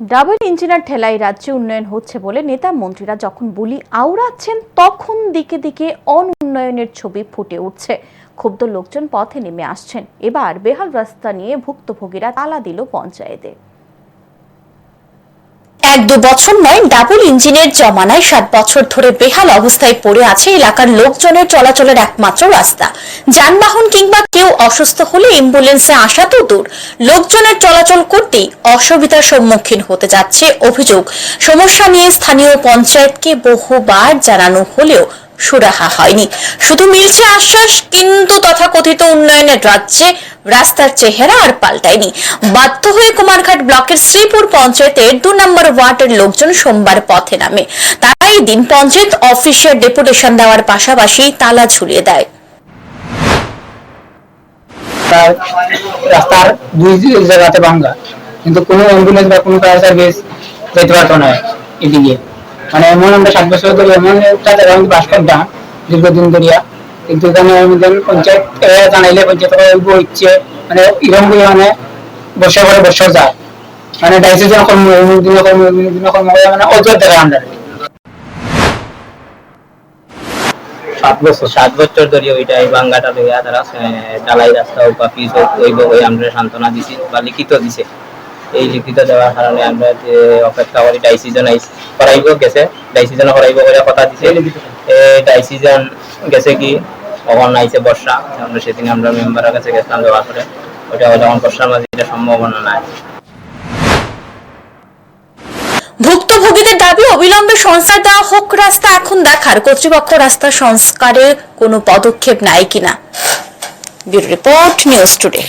Double ইঞ্জিনের ঠেলায় রাজ্যে উন্নয়ন হচ্ছে বলে নেতা মন্ত্রীরা যখন বলি আওড়াচ্ছেন, তখন দিকে দিকে অনুন্নয়নের ছবি ফুটে উঠছে। ক্ষুব্ধ লোকজন পথে নেমে আসছেন। এবার বেহাল রাস্তা নিয়ে ভুক্তভোগীরা তালা দিল পঞ্চায়েতে। এক দু বছর নয় ডাবল ইঞ্জিনের জমানায় সাত বছর ধরে বেহাল অবস্থায় পড়ে আছে এলাকার লোকজনের চলাচলের একমাত্র রাস্তা। যানবাহন কিংবা কেউ অসুস্থ হলে অ্যাম্বুলেন্সে আসা তো দূর। লোকজনের চলাচল করতেই অসুবিধার সম্মুখীন হতে যাচ্ছে অভিযোগ। সমস্যা নিয়ে স্থানীয় পঞ্চায়েতকে বহুবার জানানো হলেও সুরাহা হয়নি। শুধু মিলছে আশ্বাস, কিন্তু তথাকথিত উন্নয়নের রাজ্যে রাস্তার চেহারা আর পাল্টায়নি। বাধ্য হয়ে কুমারঘাট ব্লকের শ্রীপুর পঞ্চায়েতের দু নম্বর ওয়ার্ডের লোকজন সোমবার পথে নামে। তারা এই দিন পঞ্চায়েত অফিসের ডেপুটেশন দেওয়ার পাশাপাশি তালা ঝুলিয়ে দেয়। রাস্তার দুই জায়গাতে ভাঙ্গা কিন্তু কোনো অ্যাম্বুলেন্স বা কোনো ফায়ার সার্ভিস যেতে পারতো না এদিকে। মানে এমন আমরা সাত বছর ধরে এমন জায়গা আমি বাস করতাম, দীর্ঘদিন ধরিয়া। কিন্তু এখানে আমাদের পঞ্চায়েত এ জানাইলে পঞ্চায়েত ইচ্ছে মানে এরকম করে মানে বর্ষা করে বর্ষা যায়। মানে ডাইসিজন কর্ম দিন কর্ম দিন কর্ম করে মানে অজর দেখা আমরা। সাত বছর সাত বছর ধরে ওইটা এই বাঙ্গাটা লইয়া তারা ঢালাই রাস্তা হোক বা পিচ হোক ওই আমরা সান্ত্বনা দিছি বা লিখিত দিছে। এই লিখিত দেওয়ার কারণে আমরা যে অপেক্ষা করি ডাইসিজন করাইব গেছে। ডাইসিজন করাইব করে কথা দিছে। ডাইসিজন গেছে কি? কখন আইছে বর্ষা। আমরা সেদিন আমরা মেম্বারের কাছে গেছিলাম দেওয়ার পরে ওইটা হলে এখন বর্ষার মাঝে এটা সম্ভাবনা নাই। ভুক্তভোগীদের দাবি, অবিলম্বে সংস্কার দেওয়া হোক রাস্তা এখন দেখার। কর্তৃপক্ষ রাস্তা সংস্কারের কোনো পদক্ষেপ নেয় কিনা? Bureau report, news today.